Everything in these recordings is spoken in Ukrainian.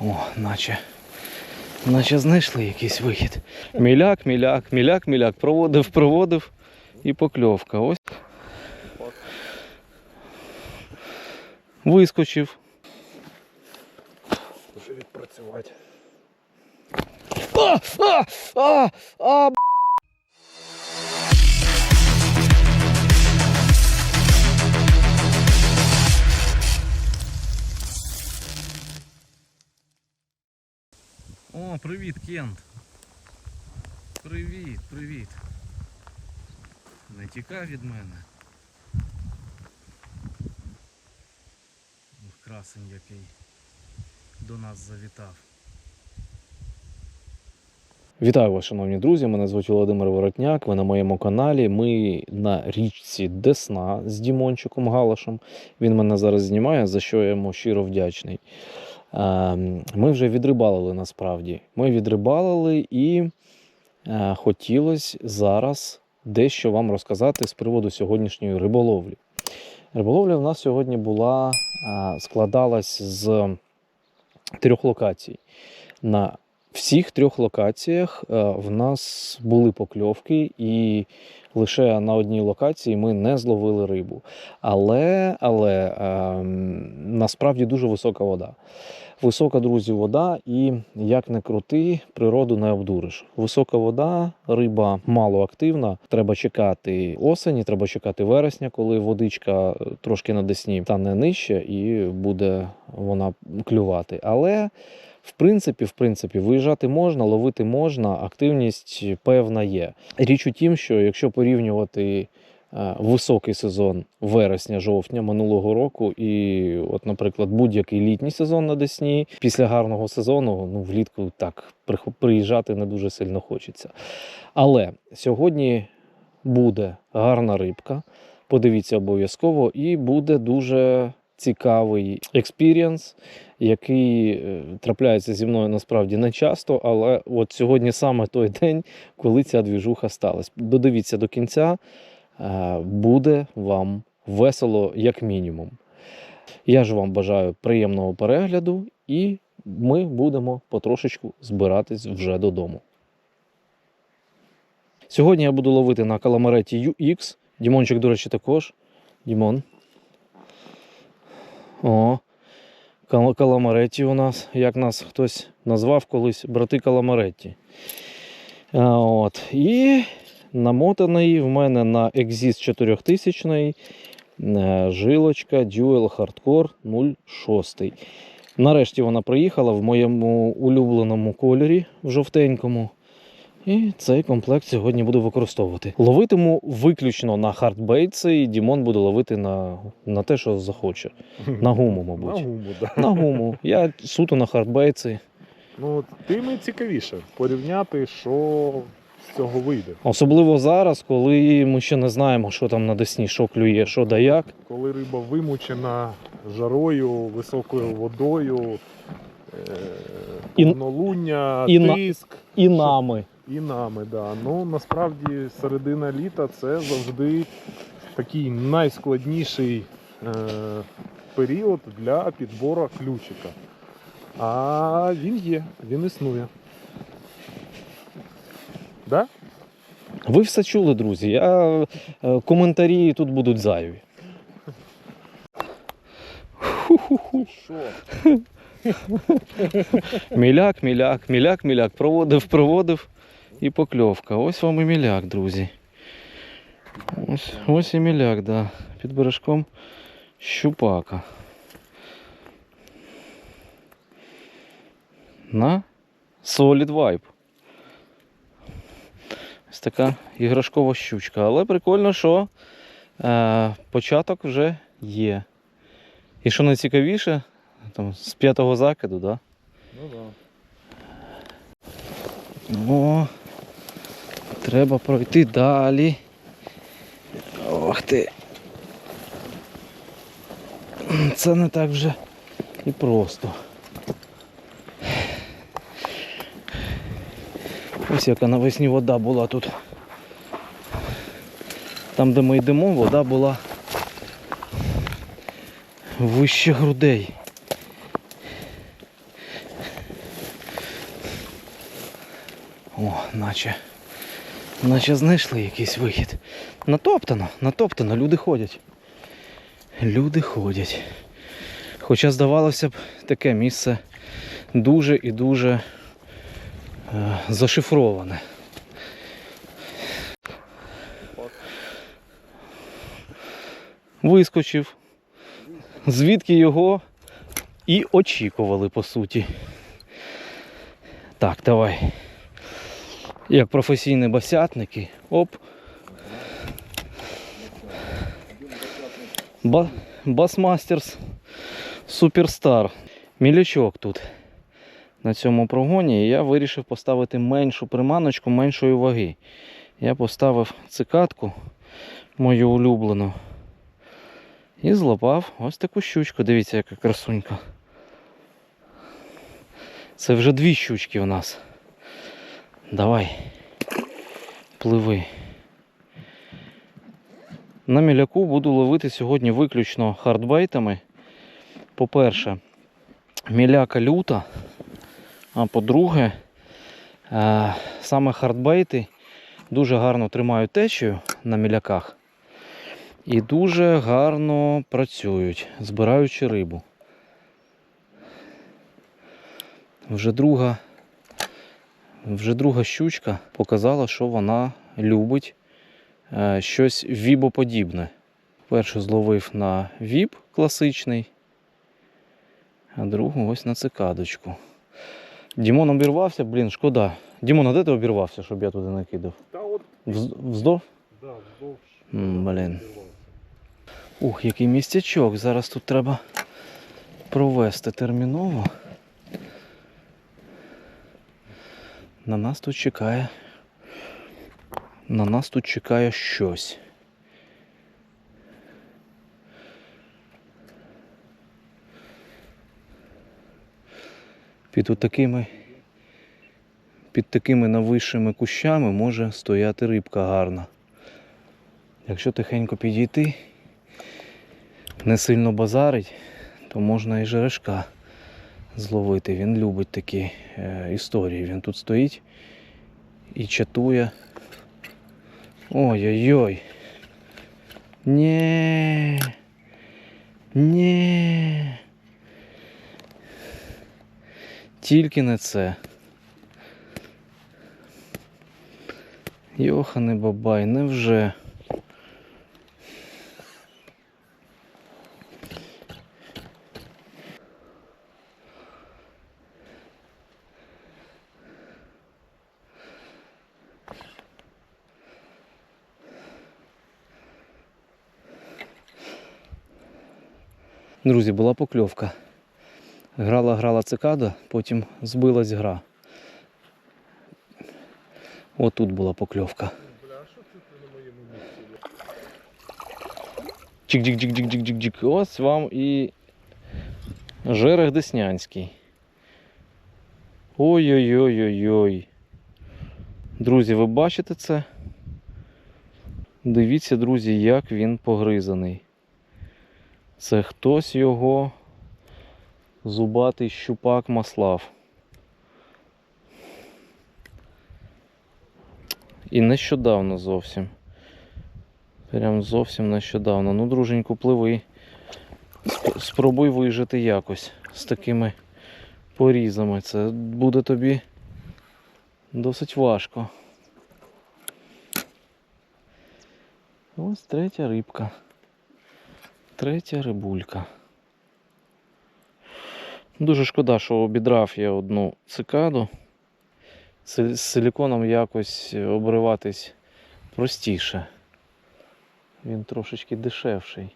О, наче. Наче знайшли якийсь вихід. Міляк, міляк, міляк, міляк. Проводив, проводив і покльовка. Ось. Вискочив. Вже відпрацювати. А! А! А! А! Привіт, Кент. Привіт, привіт. Не тікай від мене. Красень який до нас завітав. Вітаю вас, шановні друзі. Мене звуть Володимир Воротняк. Ви на моєму каналі. Ми на річці Десна з Дімончиком Галашем. Він мене зараз знімає, за що я йому щиро вдячний. Ем, Ми вже відрибалили насправді. Ми відрибалили і е, хотілося зараз дещо вам розказати з приводу сьогоднішньої риболовлі. Риболовля в нас сьогодні була, е, складалась з трьох локацій. На всіх трьох локаціях е, в нас були покльовки, і лише на одній локації ми не зловили рибу. Але, але ем, насправді дуже висока вода. Висока, друзі, вода, і як не крути, природу не обдуриш. Висока вода, риба мало активна. Треба чекати осені, треба чекати вересня, коли водичка трошки на десні стане нижче, і буде вона клювати. Але в принципі, в принципі, виїжджати можна, ловити можна, активність певна є. Річ у тім, що якщо порівнювати е, високий сезон вересня-жовтня минулого року, і, от, наприклад, будь-який літній сезон на Десні, після гарного сезону, ну, влітку так приїжджати не дуже сильно хочеться. Але сьогодні буде гарна рибка. Подивіться обов'язково, і буде дуже цікавий експірієнс який е, трапляється зі мною насправді не часто, але от сьогодні саме той день, коли ця двіжуха сталася. Додивіться до кінця, е, буде вам весело, як мінімум. Я ж вам бажаю приємного перегляду, і ми будемо потрошечку збиратись вже додому. Сьогодні я буду ловити на каламареті UX. Дімончик, до речі, також. Дімон. О, Кал- Каламаретті у нас, як нас хтось назвав колись, брати Каламаретті. А, От. І намотаний в мене на Exist 4000 е, жилочка Dual Hardcore 06. Нарешті вона приїхала в моєму улюбленому кольорі в жовтенькому. І цей комплект сьогодні буду використовувати. Ловитиму виключно на хардбейтси, і Дімон буде ловити на, на те, що захоче. На гуму, мабуть. На гуму, да. На гуму. Я суто на хардбейтси. Ну, тим і цікавіше порівняти, що з цього вийде. Особливо зараз, коли ми ще не знаємо, що там на десні, що клює, що да як. Коли риба вимучена жарою, високою водою, е- І- повнолуння, і тиск. І нами. І нами, да. Ну насправді середина літа це завжди такий найскладніший е, період для підбору ключика. А він є, він існує. Да? Ви все чули, друзі. Я, е, коментарі тут будуть зайві. Що? Міляк, міляк, міляк, міляк. Проводив, проводив і покльовка. Ось вам і міляк, друзі. Ось, ось і міляк, да. Під бережком щупака. На Solid Vibe. Ось така іграшкова щучка. Але прикольно, що е, початок вже є. І що найцікавіше, там, з п'ятого закиду, да? Ну да. О, Треба пройти далі. Ох ти. Це не так вже і просто. Ось яка навесні вода була тут. Там де ми йдемо, вода була вище грудей. О, наче. Наче знайшли якийсь вихід. Натоптано, натоптано, люди ходять. Люди ходять. Хоча, здавалося б, таке місце дуже і дуже е, зашифроване. Вискочив. Звідки його і очікували, по суті. Так, давай. Як професійні басятники. Оп. Ба Басмастерс Суперстар. Мілячок тут на цьому прогоні. Я вирішив поставити меншу приманочку меншої ваги. Я поставив цикатку мою улюблену. І злопав ось таку щучку. Дивіться, яка красунька. Це вже дві щучки у нас. Давай. Пливи. На міляку буду ловити сьогодні виключно хардбейтами. По-перше, міляка люта. А по-друге, е, саме хардбейти дуже гарно тримають течію на міляках і дуже гарно працюють, збираючи рибу. Вже друга, вже друга щучка показала, що вона любить е, щось вібоподібне. Першу зловив на віб класичний, а другу ось на цикадочку. Дімон обірвався, блін, шкода. Дімон, а де ти обірвався, щоб я туди накидав? Та от, Вздов? да, вздовж. Блін. Ух, який містячок. Зараз тут треба провести терміново. На нас тут чекає. На нас тут чекає щось. Під такими під такими нависшими кущами може стояти рибка гарна. Якщо тихенько підійти, не сильно базарить, то можна і жерешка зловити. Він любить такі е, історії. Він тут стоїть і чатує. Ой-ой-ой. Ні. Ні. Тільки не це. Йоханий бабай, невже? Друзі, була покльовка. Грала, грала цикада, потім збилась гра. Отут була покльовка. Чик-чик-чик-чик-чик-чик-чик. Ось вам і жерех Деснянський. Ой-ой-ой-ой-ой. Друзі, ви бачите це? Дивіться, друзі, як він погризаний. Це хтось його зубатий щупак маслав. І нещодавно зовсім. Прям зовсім нещодавно. Ну, друженьку, пливи. Спробуй вижити якось з такими порізами. Це буде тобі досить важко. Ось третя рибка. Третя рибулька. Дуже шкода, що обідрав я одну цикаду. З силіконом якось обриватись простіше. Він трошечки дешевший.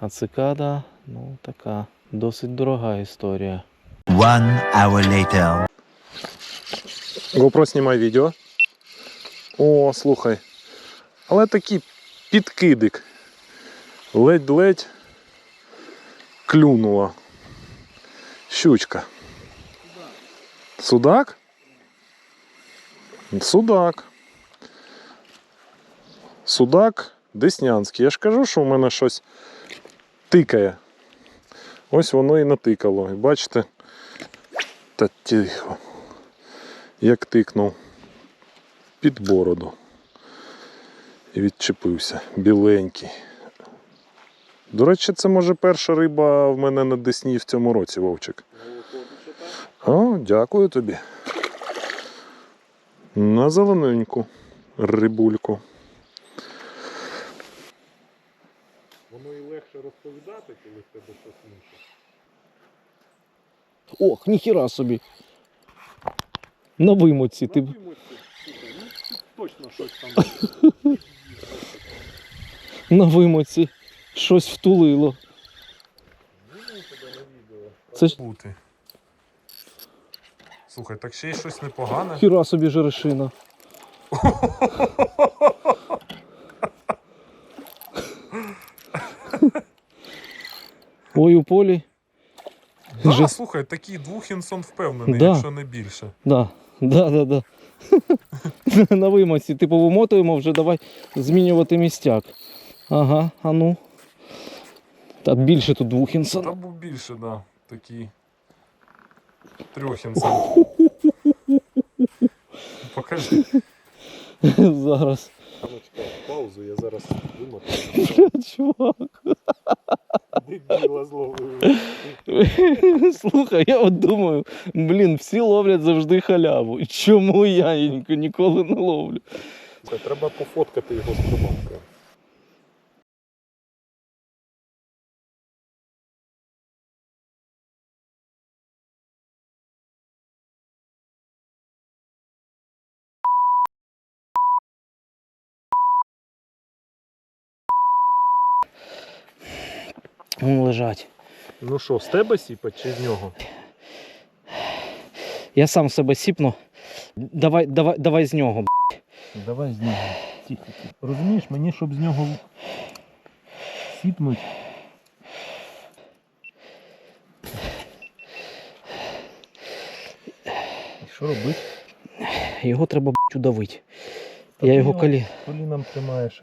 А цикада, ну така досить дорога історія. One hour later. GoPro знімай відео. О, слухай. Але такий підкидик. Ледь-ледь клюнула. Щучка. Судак? Судак. Судак Деснянський. Я ж кажу, що в мене щось тикає. Ось воно і натикало. І бачите? Та тихо. Як тикнув. під бороду. І відчепився. Біленький. До речі, це може перша риба в мене на Десні в цьому році, Вовчик. О, дякую тобі. На зелененьку рибульку. Воно і легше розповідати, коли в тебе щось інше. Ох, ніхіра собі. На вимоці. Ти... б- Точно щось там. На вимоці. Щось втулило. Це ж бути. Слухай, так ще й щось непогане. хіра собі жерешина. Ой, у полі. Да, слухай, такий двухінсон впевнений, Да. якщо не більше. Да, да, да, да. На вимоці. Типу вимотуємо вже, давай змінювати містяк. Ага, а ну. Та більше тут двох інсон. Там був більше, да. Такий. Трьохінсон. Покажи. Зараз. Паузу, я зараз вимотаю. Чувак. Дебіла зловив. Слухай, я от думаю, блін, всі ловлять завжди халяву. Чому я ніколи не ловлю? Це треба пофоткати його з приманкою. Вон лежать. Ну що, з тебе сіпать чи з нього? Я сам себе сіпну. Давай, давай, давай з нього. Давай з нього. Тихо. Розумієш, мені щоб з нього сіпнуть. І що робити? Його треба удавити. Я його колі. коліном тримаєш.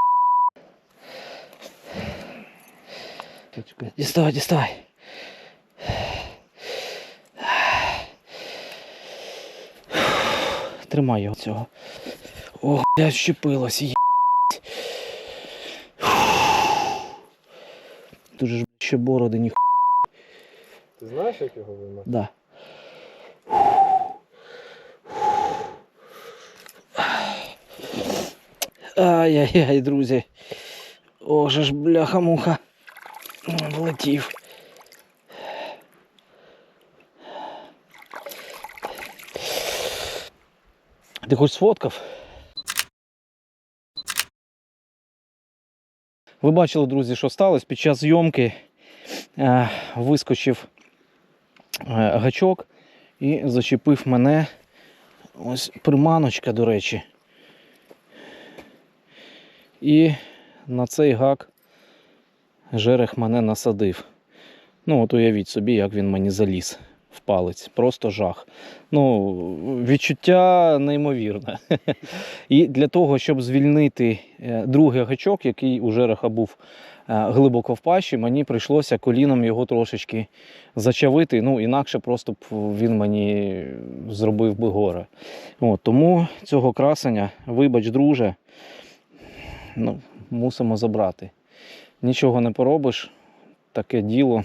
Діставай, діставай. Тримай його цього. Ох, блядь, щепилось. є***. Дуже ж блядь, ще бороди ні. Ти знаєш, як його вимати? Да. Ай-яй-яй, друзі. Ох же ж бляха-муха. Влетів. Ти хоч сфоткав? Ви бачили, друзі, що сталося? Під час зйомки е, вискочив е, гачок і зачепив мене. Ось приманочка, до речі. І на цей гак жерех мене насадив. Ну, от уявіть собі, як він мені заліз в палець. Просто жах. Ну, відчуття неймовірне. І для того, щоб звільнити е, другий гачок, який у жереха був е, глибоко в пащі, мені прийшлося коліном його трошечки зачавити. Ну, інакше просто б він мені зробив би горе. От, тому цього красення, вибач, друже, ну, мусимо забрати. Нічого не поробиш, таке діло.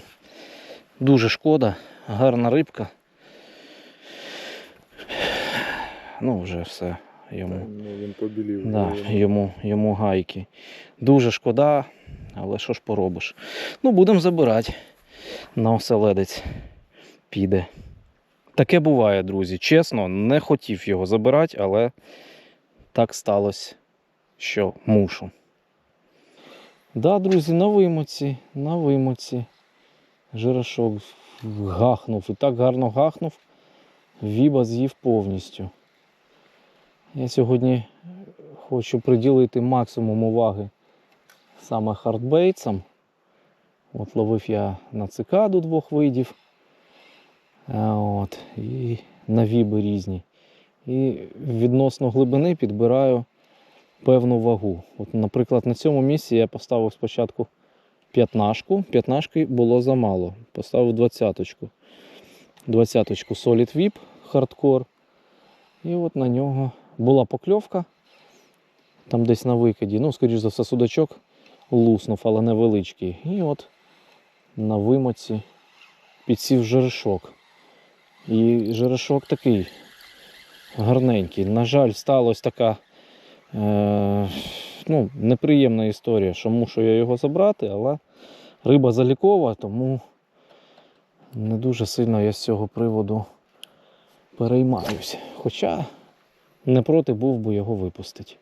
Дуже шкода, гарна рибка. Ну, вже все йому. Ну, він побілів. Да, йому, йому гайки. Дуже шкода, але що ж поробиш. Ну, будемо забирати. На оселедець піде. Таке буває, друзі. Чесно, не хотів його забирати, але так сталося, що мушу. Да, друзі, на вимоці, на вимоці. Жирашок гахнув і так гарно гахнув. Віба з'їв повністю. Я сьогодні хочу приділити максимум уваги саме хардбейтсам. От ловив я на цикаду двох видів. От, і на віби різні. І відносно глибини підбираю певну вагу. От, наприклад, на цьому місці я поставив спочатку п'ятнашку. П'ятнашки було замало. Поставив двадцяточку. Двадцяточку Solid Whip Hardcore. І от на нього була покльовка. Там десь на викиді. Ну, скоріш за все, судачок луснув, але невеличкий. І от на вимоці підсів жерешок. І жерешок такий гарненький. На жаль, сталася така ну, неприємна історія, що мушу я його забрати, але риба залікова, тому не дуже сильно я з цього приводу переймаюся. Хоча не проти був би його випустити.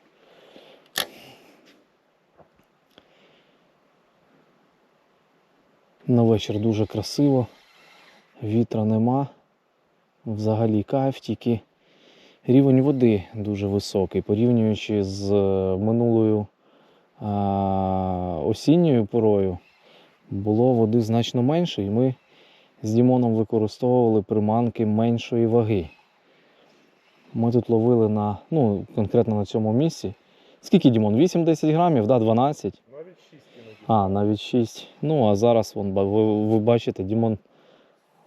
На вечір дуже красиво, вітра нема. Взагалі кайф, тільки рівень води дуже високий, порівнюючи з е, минулою осінньою порою, було води значно менше, і ми з Дімоном використовували приманки меншої ваги. Ми тут ловили на, ну, конкретно на цьому місці. Скільки Дімон? 8-10 грамів, да, 12? Навіть 6. А, навіть 6. Ну, а зараз вон, ви, ви бачите, Дімон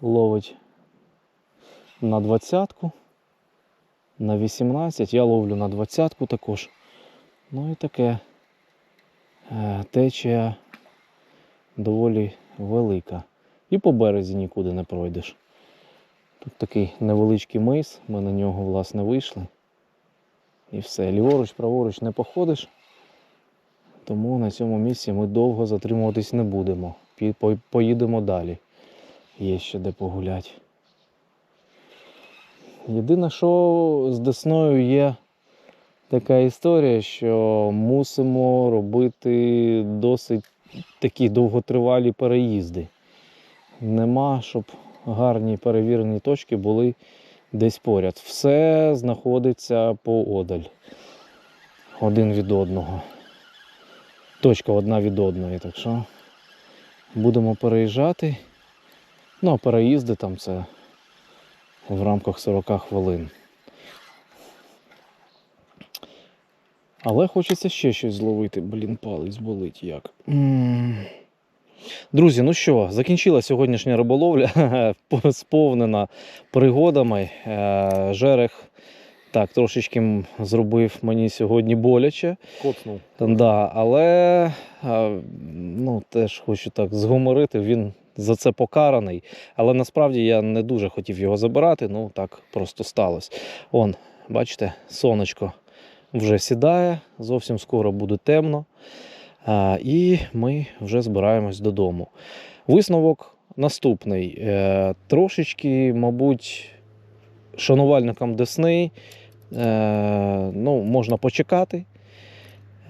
ловить на 20-ку, на 18. Я ловлю на 20-ку також. Ну і таке е, течія доволі велика. І по березі нікуди не пройдеш. Тут такий невеличкий мис, ми на нього, власне, вийшли. І все. Ліворуч, праворуч не походиш. Тому на цьому місці ми довго затримуватись не будемо. Поїдемо далі. Є ще де погуляти. Єдине, що з Десною є така історія, що мусимо робити досить такі довготривалі переїзди. Нема, щоб гарні перевірені точки були десь поряд. Все знаходиться поодаль один від одного точка одна від одної. Так що будемо переїжджати. Ну, а переїзди там це в рамках 40 хвилин. Але хочеться ще щось зловити. Блін, палець болить як. Друзі, ну що, закінчила сьогоднішня риболовля, сповнена пригодами. Е, Жерех так трошечки зробив мені сьогодні боляче. Коцнув. Да, але ну, теж хочу так згуморити, він за це покараний. Але насправді я не дуже хотів його забирати, ну так просто сталося. Он, бачите, сонечко вже сідає, зовсім скоро буде темно. А, і ми вже збираємось додому. Висновок наступний. Е, трошечки, мабуть, шанувальникам Десни е, ну, можна почекати.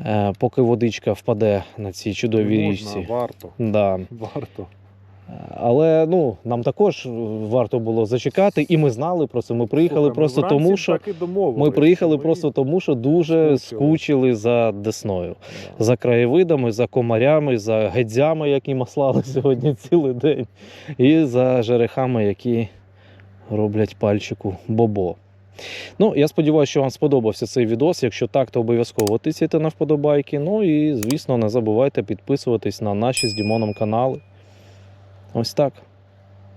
Е, поки водичка впаде на цій чудовій Можна, річці. варто. Да. Варто. Але ну, нам також варто було зачекати, і ми знали про це. Ми приїхали Слухай, просто вранці тому, що ми приїхали Ми- просто тому, що дуже скучили. скучили за Десною, Да. за краєвидами, за комарями, за гедзями, які маслали сьогодні цілий день, і за жерехами, які роблять пальчику бобо. Ну, я сподіваюся, що вам сподобався цей відос. Якщо так, то обов'язково тисяйте на вподобайки. Ну і, звісно, не забувайте підписуватись на наші з Дімоном канали. Ось так.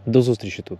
До зустрічі тут.